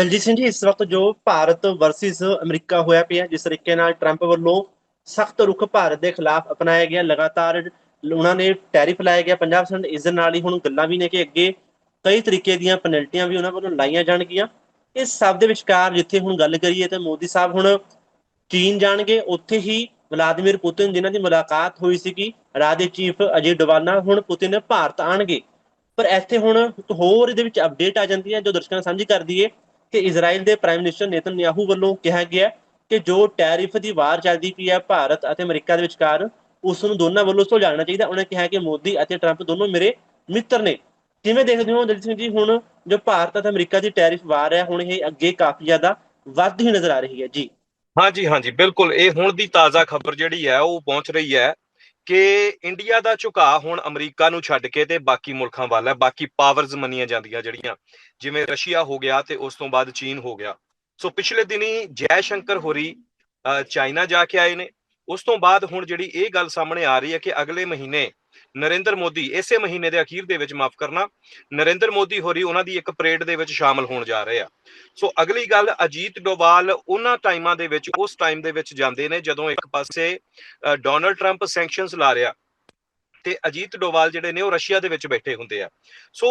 ਦਲਜੀਤ ਸਿੰਘ ਜੀ, ਇਸ ਵਕਤ ਜੋ ਭਾਰਤ ਵਰਸਸ ਅਮਰੀਕਾ ਹੋਇਆ ਪਿਆ, ਜਿਸ ਤਰੀਕੇ ਨਾਲ ਟਰੰਪ ਵੱਲੋਂ ਸਖਤ ਰੁਖ ਭਾਰਤ ਦੇ ਖਿਲਾਫ ਅਪਣਾਇਆ ਗਿਆ, ਲਗਾਤਾਰ ਉਹਨਾਂ ਨੇ ਟੈਰਿਫ ਲਾਇਆ ਗਿਆ 50% ਇਸ ਦੇ ਨਾਲ ਹੀ ਹੁਣ ਗੱਲਾਂ ਵੀ ਨੇ ਕਿ ਅੱਗੇ ਕਈ ਤਰੀਕੇ ਦੀਆਂ ਪੈਨਲਟੀਆਂ ਵੀ ਉਹਨਾਂ ਵੱਲੋਂ ਲਾਈਆਂ ਜਾਣਗੀਆਂ। ਇਸ ਸਭ ਦੇ ਵਿਚਕਾਰ ਜਿੱਥੇ ਹੁਣ ਗੱਲ ਕਰੀਏ ਤੇ ਮੋਦੀ ਸਾਹਿਬ ਹੁਣ ਚੀਨ ਜਾਣਗੇ, ਉੱਥੇ ਹੀ ਵਲਾਦੀਮੀਰ ਪੁਤਿਨ, ਜਿਨ੍ਹਾਂ ਦੀ ਮੁਲਾਕਾਤ ਹੋਈ ਸੀਗੀ, ਰਾਜ ਦੇ ਚੀਫ ਅਜੇ ਡਵਾਨਾ ਹੁਣ ਪੁਤਿਨ ਭਾਰਤ ਆਣਗੇ। ਪਰ ਇੱਥੇ ਹੁਣ ਇੱਕ ਹੋਰ ਇਹਦੇ ਵਿੱਚ ਅਪਡੇਟ ਆ ਜਾਂਦੀ ਹੈ, ਜੋ ਦਰਸ਼ਕਾਂ ਨਾਲ ਸਾਂਝੀ ਕਰਦੀ ਦਈਏ ਕਿ ਇਜ਼ਰਾਈਲ ਦੇ ਪ੍ਰਾਈਮ ਮਿਨਿਸਟਰ ਨੇਤਨਯਾਹੂ ਵੱਲੋਂ ਕਿਹਾ ਗਿਆ ਕਿ ਜੋ ਟੈਰਿਫ ਦੀ ਵਾਰ ਚੱਲਦੀ ਪਈ ਹੈ ਭਾਰਤ ਅਤੇ ਅਮਰੀਕਾ ਦੇ ਵਿਚਕਾਰ, ਉਸ ਨੂੰ ਦੋਨਾਂ ਵੱਲੋਂ ਸੁਲਝਾਉਣਾ ਚਾਹੀਦਾ। ਉਹਨੇ ਕਿਹਾ ਕਿ ਮੋਦੀ ਅਤੇ ਟਰੰਪ ਦੋਨੋਂ ਮੇਰੇ ਮਿੱਤਰ ਨੇ। ਕਿਵੇਂ ਦੇਖਦੇ ਹੋ ਦਲਜੀਤ ਸਿੰਘ ਜੀ, ਹੁਣ ਜੋ ਭਾਰਤ ਅਤੇ ਅਮਰੀਕਾ ਦੀ ਟੈਰਿਫ ਵਾਰ ਹੈ, ਹੁਣ ਇਹ ਅੱਗੇ ਕਾਫੀ ਜ਼ਿਆਦਾ ਵੱਧਦੀ ਹੀ ਨਜ਼ਰ ਆ ਰਹੀ ਹੈ। ਜੀ। ਹਾਂਜੀ ਹਾਂਜੀ, ਬਿਲਕੁਲ। ਇਹ ਹੁਣ ਦੀ ਤਾਜ਼ਾ ਖਬਰ ਜਿਹੜੀ ਹੈ, ਉਹ ਪਹੁੰਚ ਰਹੀ ਹੈ। ਕਿ ਇੰਡੀਆ ਦਾ ਝੁਕਾਅ ਹੁਣ ਅਮਰੀਕਾ ਨੂੰ ਛੱਡ ਕੇ ਤੇ ਬਾਕੀ ਮੁਲਕਾਂ ਵੱਲ ਹੈ ਬਾਕੀ ਪਾਵਰਸ ਮੰਨੀਆਂ ਜਾਂਦੀਆਂ ਜਿਹੜੀਆਂ ਜਿਵੇਂ ਰਸ਼ੀਆ ਹੋ ਗਿਆ ਤੇ ਉਸ ਤੋਂ ਬਾਅਦ ਚੀਨ ਹੋ ਗਿਆ। ਸੋ ਪਿਛਲੇ ਦਿਨੀ ਜੈ ਸ਼ੰਕਰ ਹੋਰੀ ਅ, ਚਾਈਨਾ ਜਾ ਕੇ ਆਏ ਨੇ ਉਸ ਤੋਂ ਬਾਅਦ ਹੁਣ ਜਿਹੜੀ ਇਹ ਗੱਲ ਸਾਹਮਣੇ ਆ ਰਹੀ ਹੈ ਕਿ ਅਗਲੇ ਮਹੀਨੇ ਨਰਿੰਦਰ ਮੋਦੀ ਇਸੇ ਮਹੀਨੇ ਦੇ ਅਖੀਰ ਦੇ ਵਿੱਚ ਮਾਫ ਕਰਨਾ, ਨਰਿੰਦਰ ਮੋਦੀ ਹੋਰੀ ਉਹਨਾਂ ਦੀ ਇੱਕ ਪਰੇਡ ਦੇ ਵਿੱਚ ਸ਼ਾਮਲ ਹੋਣ ਜਾ ਰਹੇ ਆ। ਸੋ ਅਗਲੀ ਗੱਲ ਅਜੀਤ ਡੋਵਾਲ ਉਹਨਾਂ ਟਾਈਮਾਂ ਦੇ ਵਿੱਚ, ਉਸ ਟਾਈਮ ਦੇ ਵਿੱਚ ਜਾਂਦੇ ਨੇ ਜਦੋਂ ਇੱਕ ਪਾਸੇ ਡੋਨਲਡ ਟਰੰਪ ਸੈਂਕਸ਼ਨਸ ਲਾ ਰਿਹਾ ਤੇ ਅਜੀਤ ਡੋਵਾਲ ਜਿਹੜੇ ਨੇ ਉਹ ਰਸ਼ੀਆ ਦੇ ਵਿੱਚ ਬੈਠੇ ਹੁੰਦੇ ਆ। ਸੋ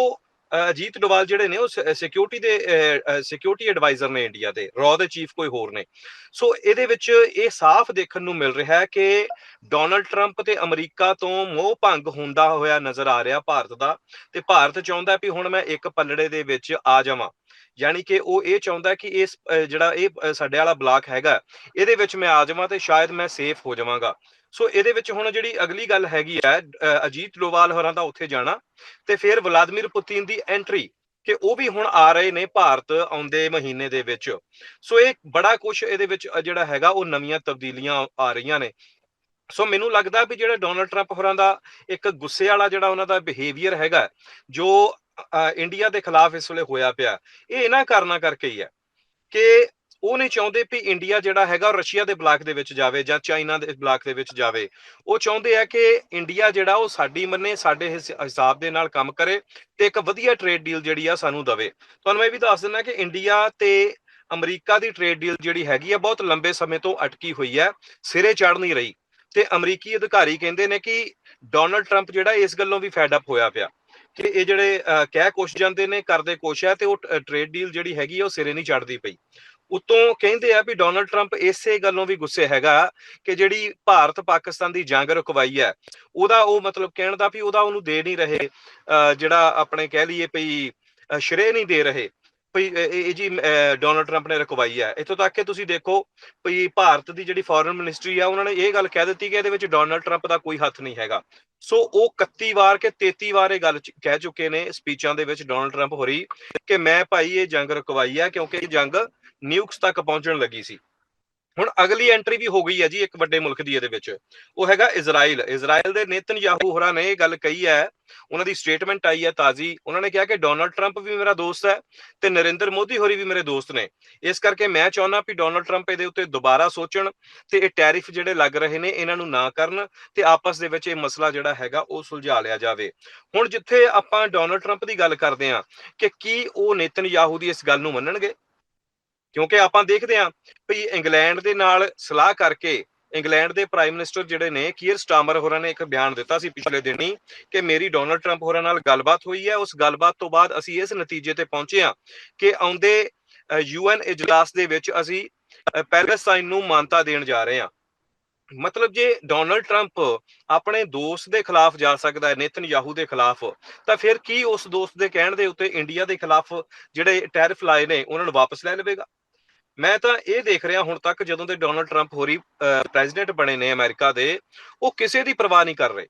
ਅਜੀਤ ਡੋਵਾਲ ਜਿਹੜੇ ਨੇ, ਉਹ ਸਿਕਿਉਰਿਟੀ ਦੇ ਸਿਕਿਉਰਿਟੀ ਐਡਵਾਈਜ਼ਰ ਨੇ ਇੰਡੀਆ ਦੇ। ਰॉ ਦੇ ਚੀਫ ਕੋਈ ਹੋਰ ਨੇ। ਸੋ ਇਹਦੇ ਵਿੱਚ ਇਹ ਸਾਫ਼ ਦੇਖਣ ਨੂੰ ਮਿਲ ਰਿਹਾ ਹੈ ਕਿ ਡੋਨਲਡ ਟਰੰਪ ਤੇ ਅਮਰੀਕਾ ਤੋਂ ਮੋਹ ਭੰਗ ਹੁੰਦਾ ਹੋਇਆ ਨਜ਼ਰ ਆ ਰਿਹਾ ਭਾਰਤ ਦਾ। ਤੇ ਭਾਰਤ ਚਾਹੁੰਦਾ ਵੀ ਹੁਣ ਮੈਂ ਇੱਕ ਪੱਲੜੇ ਦੇ ਵਿੱਚ ਆ ਜਾਵਾਂ। ਯਾਨੀ ਕਿ ਉਹ ਇਹ ਚਾਹੁੰਦਾ ਕਿ ਇਸ ਜਿਹੜਾ ਇਹ ਸਾਡੇ ਵਾਲਾ ਬਲਾਕ ਹੈਗਾ, ਇਹਦੇ ਵਿੱਚ ਮੈਂ ਆ ਜਾਵਾਂ ਤੇ ਸ਼ਾਇਦ ਮੈਂ ਸੇਫ ਹੋ ਜਾਵਾਂਗਾ। ਸੋ ਇਹਦੇ ਵਿੱਚ ਹੁਣ ਜਿਹੜੀ ਅਗਲੀ ਗੱਲ ਹੈਗੀ ਹੈ ਅਜੀਤ ਡੋਵਾਲ ਹੋਰਾਂ ਦਾ ਉੱਥੇ ਜਾਣਾ ਤੇ ਫਿਰ ਵਲਾਦੀਮੀਰ ਪੁਤਿਨ ਦੀ ਐਂਟਰੀ ਕਿ ਉਹ ਵੀ ਹੁਣ ਆ ਰਹੇ ਨੇ ਭਾਰਤ ਆਉਂਦੇ ਮਹੀਨੇ ਦੇ ਵਿੱਚ। ਸੋ ਇਹ ਬੜਾ ਕੁਝ ਇਹਦੇ ਵਿੱਚ ਜਿਹੜਾ ਹੈਗਾ ਉਹ ਨਵੀਆਂ ਤਬਦੀਲੀਆਂ ਆ ਰਹੀਆਂ ਨੇ। ਸੋ ਮੈਨੂੰ ਲੱਗਦਾ ਵੀ ਜਿਹੜਾ ਡੋਨਲਡ ਟਰੰਪ ਹੋਰਾਂ ਦਾ ਇੱਕ ਗੁੱਸੇ ਵਾਲਾ ਜਿਹੜਾ ਉਹਨਾਂ ਦਾ ਬਿਹੇਵੀਅਰ ਹੈਗਾ, ਜੋ ਇੰਡੀਆ ਦੇ ਖਿਲਾਫ ਇਸ ਵੇਲੇ ਹੋਇਆ ਪਿਆ, ਇਹ ਇਹਨਾਂ ਕਾਰਨਾਂ ਕਰਕੇ ਹੀ ਹੈ ਕਿ ਉਹ ਨਹੀਂ ਚਾਹੁੰਦੇ ਵੀ ਇੰਡੀਆ ਜਿਹੜਾ ਹੈਗਾ ਉਹ ਰਸ਼ੀਆ ਦੇ ਬਲਾਕ ਦੇ ਵਿੱਚ ਜਾਵੇ ਜਾਂ ਚਾਈਨਾ ਦੇ ਬਲਾਕ ਦੇ ਵਿੱਚ ਜਾਵੇ। ਉਹ ਚਾਹੁੰਦੇ ਆ ਕਿ ਇੰਡੀਆ ਜਿਹੜਾ ਉਹ ਸਾਡੀ ਮੰਨੇ, ਸਾਡੇ ਹਿਸਾਬ ਦੇ ਨਾਲ ਕੰਮ ਕਰੇ ਤੇ ਇੱਕ ਵਧੀਆ ਟ੍ਰੇਡ ਡੀਲ ਜਿਹੜੀ ਆ ਸਾਨੂੰ ਦਵੇ। ਤੁਹਾਨੂੰ ਮੈਂ ਇਹ ਵੀ ਦੱਸ ਦਿੰਦਾ ਕਿ ਇੰਡੀਆ ਤੇ ਅਮਰੀਕਾ ਦੀ ਟ੍ਰੇਡ ਡੀਲ ਜਿਹੜੀ ਹੈਗੀ ਆ ਬਹੁਤ ਲੰਬੇ ਸਮੇਂ ਤੋਂ ਅਟਕੀ ਹੋਈ ਹੈ ਸਿਰੇ ਚੜ ਨਹੀਂ ਰਹੀ। ਤੇ ਅਮਰੀਕੀ ਅਧਿਕਾਰੀ ਕਹਿੰਦੇ ਨੇ ਕਿ ਡੋਨਲਡ ਟਰੰਪ ਜਿਹੜਾ ਇਸ ਗੱਲੋਂ ਵੀ ਫੈਡ ਅਪ ਹੋਇਆ ਪਿਆ ਕਿ ਇਹ ਜਿਹੜੇ ਕਹਿ ਕੁਛ ਜਾਂਦੇ ਨੇ, ਕਰਦੇ ਕੁਛ ਹੈ ਤੇ ਉਹ ਟ੍ਰੇਡ ਡੀਲ ਜਿਹੜੀ ਹੈਗੀ ਆ ਉਹ ਸਿਰੇ ਨਹੀਂ ਚੜਦੀ ਪਈ। ਉਤੋਂ ਕਹਿੰਦੇ ਆ ਵੀ ਡੋਨਲਡ ਟਰੰਪ ਇਸੇ ਗੱਲੋਂ ਵੀ ਗੁੱਸੇ ਹੈਗਾ ਕਿ ਜਿਹੜੀ ਭਾਰਤ ਪਾਕਿਸਤਾਨ ਦੀ ਜੰਗ ਰੁਕਵਾਈ ਹੈ ਉਹਦਾ ਉਹ ਮਤਲਬ ਕਹਿਣ ਦਾ ਵੀ ਉਹਦਾ ਉਹਨੂੰ ਦੇ ਨਹੀਂ ਰਹੇ ਅਹ, ਜਿਹੜਾ ਆਪਣੇ ਕਹਿ ਲਈਏ ਵੀ ਅਹ, ਨਹੀਂ ਦੇ ਰਹੇ। ਵੀ ਇਹ ਜੀ ਡੋਨਲਡ ਟਰੰਪ ਨੇ ਰੁਕਵਾਈ ਹੈ। ਇੱਥੋਂ ਤੱਕ ਕਿ ਤੁਸੀਂ ਦੇਖੋ ਵੀ ਭਾਰਤ ਦੀ ਜਿਹੜੀ ਫੋਰਨ ਮਿਨਿਸਟਰੀ ਆ, ਉਹਨਾਂ ਨੇ ਇਹ ਗੱਲ ਕਹਿ ਦਿੱਤੀ ਕਿ ਇਹਦੇ ਵਿੱਚ ਡੋਨਲਡ ਟਰੰਪ ਦਾ ਕੋਈ ਹੱਥ ਨਹੀਂ ਹੈਗਾ। ਸੋ ਉਹ 31 ਵਾਰ ਕਿ 33 ਵਾਰ ਇਹ ਗੱਲ ਕਹਿ ਚੁੱਕੇ ਨੇ ਸਪੀਚਾਂ ਦੇ ਵਿੱਚ ਡੋਨਲਡ ਟਰੰਪ ਹੋਰੀ ਕਿ ਮੈਂ ਭਾਈ ਇਹ ਜੰਗ ਰੁਕਵਾਈ ਹੈ ਕਿਉਂਕਿ ਇਹ ਜੰਗ ਨਿਊਕਸ ਤੱਕ ਪਹੁੰਚਣ ਲੱਗੀ ਸੀ। ਹੁਣ ਅਗਲੀ ਐਂਟਰੀ ਵੀ ਹੋ ਗਈ ਹੈ ਜੀ ਇੱਕ ਵੱਡੇ ਮੁਲਕ ਦੀ ਇਹਦੇ ਵਿੱਚ। ਉਹ ਹੈਗਾ ਇਜ਼ਰਾਈਲ। ਇਜ਼ਰਾਈਲ ਦੇ ਨੇਤਨ ਯਾਹੂ ਹੋਰਾਂ ਨੇ ਇਹ ਗੱਲ ਕਹੀ ਹੈ, ਉਹਨਾਂ ਦੀ ਸਟੇਟਮੈਂਟ ਆਈ ਹੈ ਤਾਜ਼ੀ। ਉਹਨਾਂ ਨੇ ਕਿਹਾ ਕਿ ਡੋਨਲਡ ਟਰੰਪ ਵੀ ਮੇਰਾ ਦੋਸਤ ਹੈ ਤੇ ਨਰਿੰਦਰ ਮੋਦੀ ਹੋਰੀ ਵੀ ਮੇਰੇ ਦੋਸਤ ਨੇ। ਇਸ ਕਰਕੇ ਮੈਂ ਚਾਹੁੰਦਾ ਵੀ ਡੋਨਲਡ ਟਰੰਪ ਇਹਦੇ ਉੱਤੇ ਦੁਬਾਰਾ ਸੋਚਣ ਤੇ ਇਹ ਟੈਰਿਫ ਜਿਹੜੇ ਲੱਗ ਰਹੇ ਨੇ ਇਹਨਾਂ ਨੂੰ ਨਾ ਕਰਨ ਤੇ ਆਪਸ ਦੇ ਵਿੱਚ ਇਹ ਮਸਲਾ ਜਿਹੜਾ ਹੈਗਾ ਉਹ ਸੁਲਝਾ ਲਿਆ ਜਾਵੇ। ਹੁਣ ਜਿੱਥੇ ਆਪਾਂ ਡੋਨਲਡ ਟਰੰਪ ਦੀ ਗੱਲ ਕਰਦੇ ਹਾਂ, ਕਿ ਕੀ ਉਹ ਨੇਤਨ ਨੇਤਨਯਾਹੂ ਦੀ ਇਸ ਗੱਲ ਨੂੰ ਮੰਨਣਗੇ? ਕਿਉਂਕਿ ਆਪਾਂ ਦੇਖਦੇ ਹਾਂ ਵੀ ਇੰਗਲੈਂਡ ਦੇ ਨਾਲ ਸਲਾਹ ਕਰਕੇ ਇੰਗਲੈਂਡ ਦੇ ਪ੍ਰਾਈਮ ਮਿਨਿਸਟਰ ਜਿਹੜੇ ਨੇ, ਕੀਅਰ ਸਟਾਮਰ ਹੋਰਾਂ ਨੇ ਇੱਕ ਬਿਆਨ ਦਿੱਤਾ ਸੀ ਪਿਛਲੇ ਦਿਨੀ ਕਿ ਮੇਰੀ ਡੋਨਲਡ ਟਰੰਪ ਹੋਰਾਂ ਨਾਲ ਗੱਲਬਾਤ ਹੋਈ ਹੈ। ਉਸ ਗੱਲਬਾਤ ਤੋਂ ਬਾਅਦ ਅਸੀਂ ਇਸ ਨਤੀਜੇ ਤੇ ਪਹੁੰਚੇ ਹਾਂ ਕਿ ਆਉਂਦੇ ਯੂਐਨ ਇਜਲਾਸ ਦੇ ਵਿੱਚ ਅਸੀਂ ਪੈਲੇਸਟਾਈਨ ਨੂੰ ਮਾਨਤਾ ਦੇਣ ਜਾ ਰਹੇ ਹਾਂ। ਮਤਲਬ ਜੇ ਡੋਨਲਡ ਟਰੰਪ ਆਪਣੇ ਦੋਸਤ ਦੇ ਖਿਲਾਫ ਜਾ ਸਕਦਾ ਹੈ, ਨੇਤਨਯਾਹੂ ਦੇ ਖਿਲਾਫ, ਤਾਂ ਫਿਰ ਕੀ ਉਸ ਦੋਸਤ ਦੇ ਕਹਿਣ ਦੇ ਉੱਤੇ ਇੰਡੀਆ ਦੇ ਖਿਲਾਫ ਜਿਹੜੇ ਟੈਰਿਫ ਲਾਏ ਨੇ, ਉਹਨਾਂ ਨੂੰ ਵਾਪਸ ਲੈ ਲਵੇਗਾ? ਮੈਂ ਤਾਂ ਇਹ ਦੇਖ ਰਿਹਾ ਹੁਣ ਤੱਕ ਜਦੋਂ ਦੇ ਡੋਨਲਡ 트ੰਪ ਹੋਰੀ ਪ੍ਰੈਜ਼ੀਡੈਂਟ ਬਣੇ ਨੇ ਅਮਰੀਕਾ ਦੇ, ਉਹ ਕਿਸੇ ਦੀ ਪਰਵਾਹ ਨਹੀਂ ਕਰ ਰਹੇ।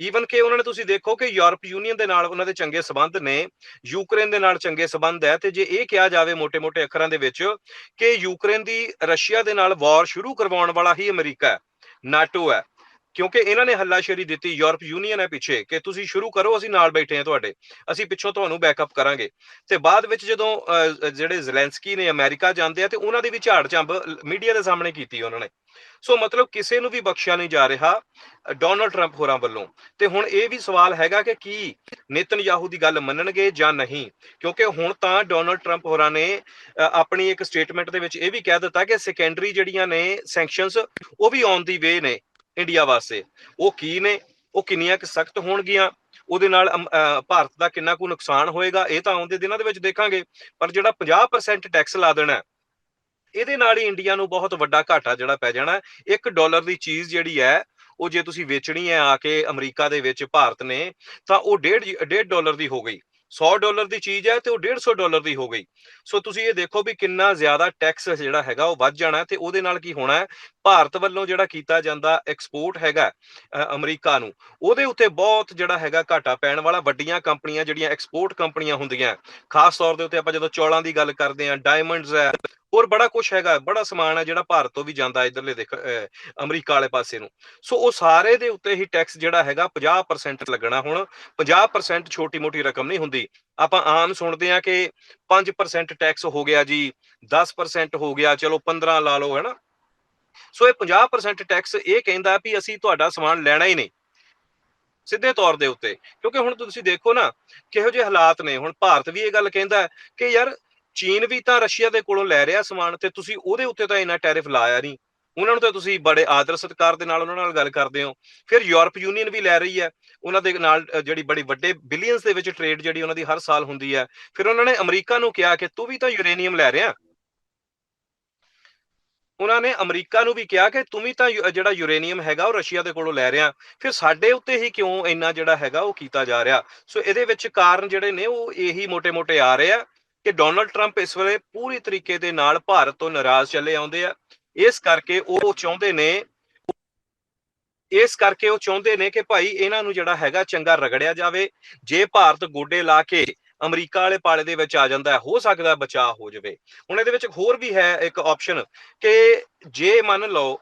ਈਵਨ ਕਿ ਉਹਨਾਂ ਨੇ ਤੁਸੀਂ ਦੇਖੋ ਕਿ ਯੂਰਪ ਯੂਨੀਅਨ ਦੇ ਨਾਲ ਉਹਨਾਂ ਦੇ ਚੰਗੇ ਸਬੰਧ ਨੇ ਯੂਕਰੇਨ ਦੇ ਨਾਲ ਚੰਗੇ ਸਬੰਧ ਹੈ ਤੇ ਜੇ ਇਹ ਕਿਹਾ ਜਾਵੇ ਮੋٹے-ਮੋٹے ਅੱਖਰਾਂ ਦੇ ਵਿੱਚ ਕਿ ਯੂਕਰੇਨ ਦੀ ਰਸ਼ੀਆ ਦੇ ਨਾਲ ਵਾਰ ਸ਼ੁਰੂ ਕਰਵਾਉਣ ਵਾਲਾ ਹੀ ਅਮਰੀਕਾ ਹੈ ਨਾਟੋ ਹੈ। ਕਿਉਂਕਿ ਇਹਨਾਂ ਨੇ ਹੱਲਾਸ਼ੇਰੀ ਦਿੱਤੀ, ਯੂਰਪ ਯੂਨੀਅਨ ਹੈ ਪਿੱਛੇ, ਕਿ ਤੁਸੀਂ ਸ਼ੁਰੂ ਕਰੋ, ਅਸੀਂ ਨਾਲ ਬੈਠੇ ਹਾਂ ਤੁਹਾਡੇ, ਅਸੀਂ ਪਿੱਛੋਂ ਤੁਹਾਨੂੰ ਬੈਕਅਪ ਕਰਾਂਗੇ। ਤੇ ਬਾਅਦ ਵਿੱਚ ਜਦੋਂ ਜਿਹੜੇ ਜ਼ੈਲੈਂਸਕੀ ਨੇ ਅਮਰੀਕਾ ਜਾਂਦੇ ਆ, ਤੇ ਉਹਨਾਂ ਦੀ ਵੀ ਝਾੜ ਝੰਬ ਮੀਡੀਆ ਦੇ ਸਾਹਮਣੇ ਕੀਤੀ ਉਹਨਾਂ ਨੇ। ਸੋ ਮਤਲਬ ਕਿਸੇ ਨੂੰ ਵੀ ਬਖਸ਼ਿਆ ਨਹੀਂ ਜਾ ਰਿਹਾ ਡੋਨਲਡ ਡੋਨਾਲਡ ਟਰੰਪ ਹੋਰਾਂ ਵੱਲੋਂ। ਤੇ ਹੁਣ ਇਹ ਵੀ ਸਵਾਲ ਹੈਗਾ ਕਿ ਕੀ ਨੇਤਨਯਾਹੂ ਦੀ ਗੱਲ ਮੰਨਣਗੇ ਜਾਂ ਨਹੀਂ? ਕਿਉਂਕਿ ਹੁਣ ਤਾਂ ਡੋਨਲਡ ਟਰੰਪ ਹੋਰਾਂ ਨੇ ਆਪਣੀ ਇੱਕ ਸਟੇਟਮੈਂਟ ਦੇ ਵਿੱਚ ਇਹ ਵੀ ਕਹਿ ਦਿੱਤਾ ਕਿ ਸੈਕੰਡਰੀ ਜਿਹੜੀਆਂ ਨੇ ਸੈਂਕਸ਼ਨਸ ਉਹ ਵੀ ਔਨ ਦੀ ਵੇ ਨੇ। ਇੰਡੀਆ ਵਾਸਤੇ। ਉਹ ਕੀ ਨੇ? ਉਹ ਕਿੰਨੀਆਂ ਕੁ ਸਖਤ ਹੋਣਗੀਆਂ? ਉਹਦੇ ਨਾਲ ਭਾਰਤ ਦਾ ਕਿੰਨਾ ਕੁ ਨੁਕਸਾਨ ਹੋਏਗਾ? ਇਹ ਤਾਂ ਆਉਂਦੇ ਦਿਨਾਂ ਦੇ ਵਿੱਚ ਦੇਖਾਂਗੇ। ਪਰ ਜਿਹੜਾ 50% ਟੈਕਸ ਲਾ ਦੇਣਾ, ਇਹਦੇ ਨਾਲ ਹੀ ਇੰਡੀਆ ਨੂੰ ਬਹੁਤ ਵੱਡਾ ਘਾਟਾ ਜਿਹੜਾ ਪੈ ਜਾਣਾ। 1 ਡਾਲਰ ਦੀ ਚੀਜ਼ ਜਿਹੜੀ ਹੈ, ਉਹ ਜੇ ਤੁਸੀਂ ਵੇਚਣੀ ਹੈ ਆ ਕੇ ਅਮਰੀਕਾ ਦੇ ਵਿੱਚ, ਭਾਰਤ ਨੇ, ਤਾਂ ਉਹ 1.5 1.5 ਡਾਲਰ ਦੀ ਹੋ ਗਈ। 100 ਡਾਲਰ ਦੀ ਚੀਜ਼ ਹੈ ਤੇ ਉਹ 150 ਡਾਲਰ ਦੀ ਹੋ ਗਈ। ਸੋ ਤੁਸੀਂ ਇਹ ਦੇਖੋ ਵੀ ਕਿੰਨਾ ਜ਼ਿਆਦਾ ਟੈਕਸ ਜਿਹੜਾ ਹੈਗਾ ਉਹ ਵੱਧ ਜਾਣਾ ਹੈ ਤੇ ਉਹਦੇ ਨਾਲ ਕੀ ਹੋਣਾ ਹੈ? ਭਾਰਤ ਵੱਲੋਂ ਜਿਹੜਾ ਕੀਤਾ ਜਾਂਦਾ ਐਕਸਪੋਰਟ ਹੈਗਾ ਅਮਰੀਕਾ ਨੂੰ, ਉਹਦੇ ਉੱਤੇ ਬਹੁਤ ਜਿਹੜਾ ਹੈਗਾ ਘਾਟਾ ਪੈਣ ਵਾਲਾ, ਵੱਡੀਆਂ ਕੰਪਨੀਆਂ ਜਿਹੜੀਆਂ ਐਕਸਪੋਰਟ ਕੰਪਨੀਆਂ ਹੁੰਦੀਆਂ, ਖਾਸ ਤੌਰ ਦੇ ਉੱਤੇ ਆਪਾਂ ਜਦੋਂ ਚੌਲਾਂ ਦੀ ਗੱਲ ਕਰਦੇ ਹਾਂ ਡਾਇਮੰਡਸ ਹੈ, ਹੋਰ ਬੜਾ ਕੁਝ ਹੈਗਾ, ਬੜਾ ਸਮਾਨ ਹੈ ਜਿਹੜਾ ਭਾਰਤ ਤੋਂ ਵੀ ਜਾਂਦਾ ਇਧਰਲੇ ਦੇਖ ਅਮਰੀਕਾ ਵਾਲੇ ਪਾਸੇ ਨੂੰ। ਸੋ ਉਹ ਸਾਰੇ ਦੇ ਉੱਤੇ ਹੀ ਟੈਕਸ ਜਿਹੜਾ ਹੈਗਾ 50% ਲੱਗਣਾ ਹੁਣ 50% ਛੋਟੀ ਮੋਟੀ ਰਕਮ ਨਹੀਂ ਹੁੰਦੀ। ਆਪਾਂ ਆਮ ਸੁਣਦੇ ਆ ਕਿ 5% ਟੈਕਸ ਹੋ ਗਿਆ ਜੀ 10% ਹੋ ਗਿਆ, ਚਲੋ 15 ਲਾ ਲਓ, ਹੈਨਾ? ਸੋ ਇਹ 50% ਟੈਕਸ ਇਹ ਕਹਿੰਦਾ ਵੀ ਅਸੀਂ ਤੁਹਾਡਾ ਸਮਾਨ ਲੈਣਾ ਹੀ ਨਹੀਂ, ਸਿੱਧੇ ਤੌਰ ਦੇ ਉੱਤੇ। ਕਿਉਂਕਿ ਹੁਣ ਤੁਸੀਂ ਦੇਖੋ ਨਾ, ਕਿਹੋ ਜਿਹੇ ਹਾਲਾਤ ਨੇ। ਹੁਣ ਭਾਰਤ ਵੀ ਇਹ ਗੱਲ ਕਹਿੰਦਾ ਕਿ ਯਾਰ ਚੀਨ ਵੀ ਤਾਂ ਰਸ਼ੀਆ ਦੇ ਕੋਲੋਂ ਲੈ ਰਿਹਾ ਸਮਾਨ ਤੇ ਤੁਸੀਂ ਉਹਦੇ ਉੱਤੇ ਤਾਂ ਇੰਨਾ ਟੈਰਿਫ ਲਾਇਆ ਨਹੀਂ। ਉਹਨਾਂ ਨੂੰ ਤਾਂ ਤੁਸੀਂ ਬੜੇ ਆਦਰ ਸਤਿਕਾਰ ਦੇ ਨਾਲ ਉਹਨਾਂ ਨਾਲ ਗੱਲ ਕਰਦੇ ਹੋ। ਫਿਰ ਯੂਰਪ ਯੂਨੀਅਨ ਵੀ ਲੈ ਰਹੀ ਹੈ। ਉਹਨਾਂ ਦੇ ਨਾਲ ਜਿਹੜੀ ਬੜੀ ਵੱਡੇ ਬਿਲੀਅਨਸ ਦੇ ਵਿੱਚ ਟ੍ਰੇਡ ਜਿਹੜੀ ਉਹਨਾਂ ਦੀ ਹਰ ਸਾਲ ਹੁੰਦੀ ਹੈ। ਫਿਰ ਉਹਨਾਂ ਨੇ ਅਮਰੀਕਾ ਨੂੰ ਕਿਹਾ ਕਿ ਤੂੰ ਵੀ ਤਾਂ ਯੂਰੇਨੀਅਮ ਲੈ ਰਿਹਾ। ਉਹਨਾਂ ਨੇ ਅਮਰੀਕਾ ਨੂੰ ਵੀ ਕਿਹਾ ਕਿ ਤੂੰ ਵੀ ਤਾਂ ਜਿਹੜਾ ਯੂਰੇਨੀਅਮ ਹੈਗਾ ਉਹ ਰਸ਼ੀਆ ਦੇ ਕੋਲੋਂ ਲੈ ਰਿਹਾ, ਫਿਰ ਸਾਡੇ ਉੱਤੇ ਹੀ ਕਿਉਂ ਇੰਨਾ ਜਿਹੜਾ ਹੈਗਾ ਉਹ ਕੀਤਾ ਜਾ ਰਿਹਾ? ਸੋ ਇਹਦੇ ਵਿੱਚ ਕਾਰਨ ਜਿਹੜੇ ਨੇ ਉਹ ਇਹੀ ਮੋٹے-ਮੋٹے ਆ ਰਹੇ ਆ ਕਿ ਡੋਨਲਡ ਟਰੰਪ ਇਸ ਵੇਲੇ ਪੂਰੀ ਤਰੀਕੇ ਦੇ ਨਾਲ ਭਾਰਤ ਤੋਂ ਨਾਰਾਜ਼ ਚੱਲੇ ਆਉਂਦੇ ਆ। ਇਸ ਕਰਕੇ ਉਹ ਚਾਹੁੰਦੇ ਨੇ, ਇਸ ਕਰਕੇ ਉਹ ਚਾਹੁੰਦੇ ਨੇ ਕਿ ਭਾਈ ਇਹਨਾਂ ਨੂੰ ਜਿਹੜਾ ਹੈਗਾ ਚੰਗਾ ਰਗੜਿਆ ਜਾਵੇ। ਜੇ ਭਾਰਤ ਗੋਡੇ ਲਾ ਕੇ ਅਮਰੀਕਾ ਵਾਲੇ ਪਾਲੇ ਦੇ ਵਿੱਚ ਆ ਜਾਂਦਾ ਹੈ, ਹੋ ਸਕਦਾ ਬਚਾਅ ਹੋ ਜਾਵੇ। ਹੁਣ ਇਹਦੇ ਵਿੱਚ ਹੋਰ ਵੀ ਹੈ ਇੱਕ ਆਪਸ਼ਨ ਕਿ ਜੇ ਮੰਨ ਲਓ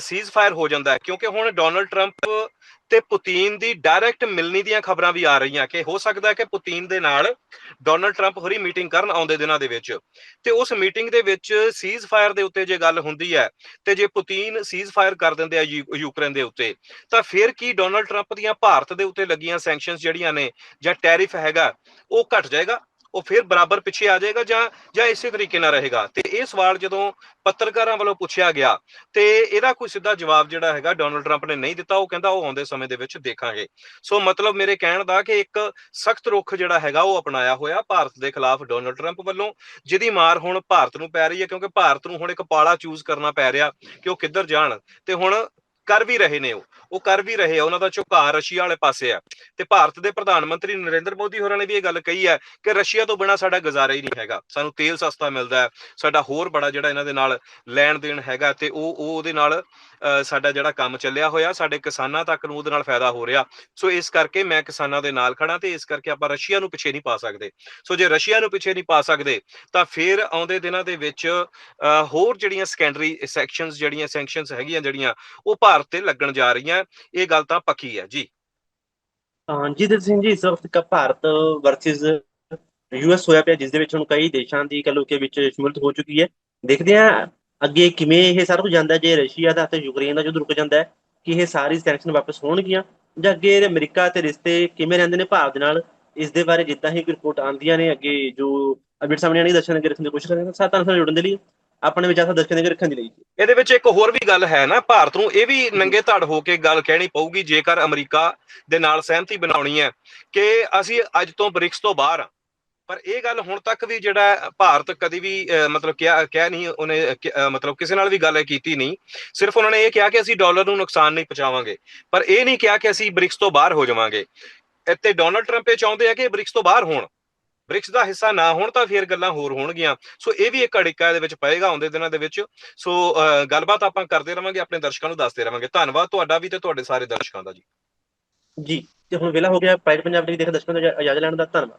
ਸੀਜ਼ ਫਾਇਰ ਹੋ ਜਾਂਦਾ ਹੈ, ਕਿਉਂਕਿ ਹੁਣ ਡੋਨਲਡ ਟਰੰਪ ਤੇ ਪੁਤਿਨ ਦੀ ਡਾਇਰੈਕਟ ਮਿਲਣੀ ਦੀਆਂ ਖਬਰਾਂ ਵੀ ਆ ਰਹੀਆਂ ਕਿ ਹੋ ਸਕਦਾ ਹੈ ਕਿ ਪੁਤਿਨ ਦੇ ਨਾਲ ਡੋਨਲਡ ਟਰੰਪ ਹੋਰੀ ਮੀਟਿੰਗ ਕਰਨ ਆਉਂਦੇ ਦਿਨਾਂ ਦੇ ਵਿੱਚ। ਤੇ ਉਸ ਮੀਟਿੰਗ ਦੇ ਵਿੱਚ ਸੀਜ਼ ਫਾਇਰ ਦੇ ਉੱਤੇ ਜੇ ਗੱਲ ਹੁੰਦੀ ਹੈ, ਤੇ ਜੇ ਪੁਤਿਨ ਸੀਜ਼ ਫਾਇਰ ਕਰ ਦਿੰਦੇ ਆ ਯੂ- ਯੂਕਰੇਨ ਦੇ ਉੱਤੇ, ਤਾਂ ਫਿਰ ਕੀ ਡੋਨਲਡ ਟਰੰਪ ਦੀਆਂ ਭਾਰਤ ਦੇ ਉੱਤੇ ਲੱਗੀਆਂ ਸੈਂਕਸ਼ਨਸ ਜਿਹੜੀਆਂ ਨੇ ਜਾਂ ਟੈਰਿਫ ਹੈਗਾ, ਉਹ ਘਟ ਜਾਏਗਾ? ਉਹ ਫਿਰ ਬਰਾਬਰ ਪਿੱਛੇ ਆ ਜਾਏਗਾ ਜਾਂ ਜਾਂ ਇਸੇ ਤਰੀਕੇ ਨਾਲ ਰਹੇਗਾ। ਤੇ ਇਹ ਸਵਾਲ ਜਦੋਂ ਪੱਤਰਕਾਰਾਂ ਵੱਲੋਂ ਪੁੱਛਿਆ ਗਿਆ, ਤੇ ਇਹਦਾ ਕੋਈ ਸਿੱਧਾ ਜਵਾਬ ਜਿਹੜਾ ਹੈਗਾ ਡੋਨਲਡ ਟਰੰਪ ਨੇ ਨਹੀਂ ਦਿੱਤਾ, ਉਹ ਕਹਿੰਦਾ ਉਹ ਆਉਂਦੇ ਸਮੇਂ ਦੇ ਵਿੱਚ ਦੇਖਾਂਗੇ। ਸੋ ਮਤਲਬ ਮੇਰੇ ਕਹਿਣ ਦਾ ਕਿ ਇੱਕ ਸਖਤ ਰੁਖ ਜਿਹੜਾ ਹੈਗਾ ਉਹ ਅਪਣਾਇਆ ਹੋਇਆ ਭਾਰਤ ਦੇ ਖਿਲਾਫ ਡੋਨਲਡ ਟਰੰਪ ਵੱਲੋਂ, ਜਿਹਦੀ ਮਾਰ ਹੁਣ ਭਾਰਤ ਨੂੰ ਪੈ ਰਹੀ ਹੈ, ਕਿਉਂਕਿ ਭਾਰਤ ਨੂੰ ਹੁਣ ਇੱਕ ਪਾਲਾ ਚੂਜ਼ ਕਰਨਾ ਪੈ ਰਿਹਾ ਕਿ ਉਹ ਕਿੱਧਰ ਜਾਣ। ਤੇ ਹੁਣ ਕਰ ਵੀ ਰਹੇ ਨੇ ਉਹ। ਉਹ ਕਰ ਵੀ ਰਹੇ ਆ ਉਹਨਾਂ ਦਾ ਝੁਕਾਅ ਰਸ਼ੀਆ ਵਾਲੇ ਪਾਸੇ ਆ। ਤੇ ਭਾਰਤ ਦੇ ਪ੍ਰਧਾਨ ਮੰਤਰੀ ਨਰਿੰਦਰ ਮੋਦੀ ਹੋਰਾਂ ਨੇ ਵੀ ਇਹ ਗੱਲ ਕਹੀ ਹੈ ਕਿ ਰਸ਼ੀਆ ਤੋਂ ਬਿਨਾ ਸਾਡਾ ਗੁਜ਼ਾਰਾ ਹੀ ਨਹੀਂ ਹੈਗਾ। ਸਾਨੂੰ ਤੇਲ ਸਸਤਾ ਮਿਲਦਾ ਹੈ ਸਾਡਾ ਹੋਰ ਬੜਾ ਜਿਹੜਾ ਇਹਨਾਂ ਦੇ ਨਾਲ ਲੈਣ ਦੇਣ ਹੈਗਾ ਤੇ ਉਹ ਉਹ ਉਹਦੇ ਨਾਲ ਸਾਡਾ ਜਿਹੜਾ ਕੰਮ ਚੱਲਿਆ ਹੋਇਆ ਸਾਡੇ ਕਿਸਾਨਾਂ ਤੱਕ ਨੂੰ ਉਹਦੇ ਨਾਲ ਫਾਇਦਾ ਹੋ ਰਿਹਾ। ਸੋ ਇਸ ਕਰਕੇ ਮੈਂ ਕਿਸਾਨਾਂ ਦੇ ਨਾਲ ਖੜਾ ਤੇ ਇਸ ਕਰਕੇ ਆਪਾਂ ਰਸ਼ੀਆ ਨੂੰ ਪਿੱਛੇ ਨਹੀਂ ਪਾ ਸਕਦੇ। ਸੋ ਜੇ ਰਸ਼ੀਆ ਨੂੰ ਪਿੱਛੇ ਨਹੀਂ ਪਾ ਸਕਦੇ ਤਾਂ ਫਿਰ ਆਉਂਦੇ ਦਿਨਾਂ ਦੇ ਵਿੱਚ ਅ, ਹੋਰ ਜਿਹੜੀਆਂ ਸੈਕੰਡਰੀ ਸੈਕਸ਼ਨਸ ਜਿਹੜੀਆਂ ਸੈਂਕਸ਼ਨਸ ਹੈਗੀਆਂ ਜਿਹੜੀਆਂ ਉਹ ਭਾਰਤ ਤੇ ਲੱਗਣ ਜਾ ਰਹੀਆਂ, ਇਹ ਗੱਲ ਤਾਂ ਪੱਕੀ ਹੈ, ਜੀ। ਹਾਂਜੀ ਦਿਲ ਸਿੰਘ ਜੀ, ਇਸ ਵਕਤ ਕ ਭਾਰਤ ਵਰਸਸ ਯੂਐਸ ਹੋਇਆ ਪਿਆ, ਜਿਸ ਦੇ ਵਿੱਚ ਹੁਣ ਕਈ ਦੇਸ਼ਾਂ ਦੀ ਕਲੋ ਕੇ ਵਿੱਚ ਸ਼ਮੂਲੀਅਤ ਹੋ ਚੁੱਕੀ ਹੈ। ਦੇਖਦੇ ਹਾਂ ਅੱਗੇ ਕਿਵੇਂ ਇਹ ਸਾਰਾ ਕੁਝ ਜਾਂਦਾ ਜੇ ਰਸ਼ੀਆ ਦਾ ਤੇ ਯੂਕਰੇਨ ਦਾ ਜੁੱਧ ਰੁਕ ਜਾਂਦਾ ਹੈ, ਕਿ ਇਹ ਸਾਰੀ ਸੈਂਕਸ਼ਨ ਵਾਪਸ ਹੋਣਗੀਆਂ, ਜਾਂ ਅੱਗੇ ਅਮਰੀਕਾ ਤੇ ਰਿਸ਼ਤੇ ਕਿਵੇਂ ਰਹਿੰਦੇ ਨੇ ਭਾਰਤ ਦੇ ਨਾਲ, ਇਸ ਦੇ ਬਾਰੇ ਜਿੱਦਾਂ ਹੀ ਕੋਈ ਰਿਪੋਰਟ ਆਉਂਦੀਆਂ ਨੇ, ਅੱਗੇ ਜੋ ਅਪਡੇਟ ਸਾਹਮਣੇ ਆਣੀ ਦਰਸ਼ਨ ਅੱਗੇ ਕੋਸ਼ਿਸ਼ ਕਰਾਂਗੇ ਸਾਥ ਨਾਲ ਜੁੜਨ ਦੇ ਲਈ। ਆਪਣੇ ਵਿਚਾਰ ਸਾਥ ਦਰਸ਼ਨ ਅੱਗੇ ਰੱਖਣ ਦੇ ਲਈ ਇਹਦੇ ਵਿੱਚ ਇੱਕ ਹੋਰ ਵੀ ਗੱਲ ਹੈ ਨਾ, ਭਾਰਤ ਨੂੰ ਇਹ ਵੀ ਨੰਗੇ ਧੜ ਹੋ ਕੇ ਗੱਲ ਕਹਿਣੀ ਪਊਗੀ, ਜੇਕਰ ਅਮਰੀਕਾ ਦੇ ਨਾਲ ਸਹਿਮਤੀ ਬਣਾਉਣੀ ਹੈ ਕਿ ਅਸੀਂ ਅੱਜ ਤੋਂ ਬ੍ਰਿਕਸ ਤੋਂ ਬਾਹਰ ਆ ਪਰ ਇਹ ਗੱਲ ਹੁਣ ਤੱਕ ਵੀ ਜਿਹੜਾ ਭਾਰਤ ਕਦੀ ਵੀ ਮਤਲਬ ਕਿਹਾ, ਕਹਿ ਨਹੀਂ, ਉਹਨੇ ਮਤਲਬ ਕਿਸੇ ਨਾਲ ਵੀ ਗੱਲ ਕੀਤੀ ਨਹੀਂ। ਸਿਰਫ ਉਹਨਾਂ ਨੇ ਇਹ ਕਿਹਾ ਕਿ ਅਸੀਂ ਡਾਲਰ ਨੂੰ ਨੁਕਸਾਨ ਨਹੀਂ ਪਹੁੰਚਾਵਾਂਗੇ। ਪਰ ਇਹ ਨਹੀਂ ਕਿਹਾ ਕਿ ਅਸੀਂ ਬ੍ਰਿਕਸ ਤੋਂ ਬਾਹਰ ਹੋ ਜਾਵਾਂਗੇ। ਇੱਥੇ ਡੋਨਲਡ ਟਰੰਪ ਇਹ ਚਾਹੁੰਦੇ ਆ ਕਿ ਬ੍ਰਿਕਸ ਤੋਂ ਬਾਹਰ ਹੋਣ। ਬ੍ਰਿਕਸ ਦਾ ਹਿੱਸਾ ਨਾ ਹੋਣ ਤਾਂ ਫਿਰ ਗੱਲਾਂ ਹੋਰ ਹੋਣਗੀਆਂ। ਸੋ ਇਹ ਵੀ ਇੱਕ ਅੜਿੱਕਾ ਇਹਦੇ ਵਿੱਚ ਪਏਗਾ ਆਉਂਦੇ ਦਿਨਾਂ ਦੇ ਵਿੱਚ। ਸੋ ਅਹ, ਗੱਲਬਾਤ ਆਪਾਂ ਕਰਦੇ ਰਵਾਂਗੇ ਆਪਣੇ ਦਰਸ਼ਕਾਂ ਨੂੰ ਦੱਸਦੇ ਰਵਾਂਗੇ। ਧੰਨਵਾਦ ਤੁਹਾਡਾ ਵੀ ਤੇ ਤੁਹਾਡੇ ਸਾਰੇ ਦਰਸ਼ਕਾਂ ਦਾ ਜੀ। ਜੀ ਤੇ ਹੁਣ ਵੇਲਾ ਹੋ ਗਿਆ ਪ੍ਰਾਈਡ ਪੰਜਾਬ ਟੀਵੀ ਦੇਖ ਦਰਸ਼ਕਾਂ ਦਾ ਇਜਾਜ਼ਤ ਲੈਣ ਦਾ ਧੰਨਵਾਦ।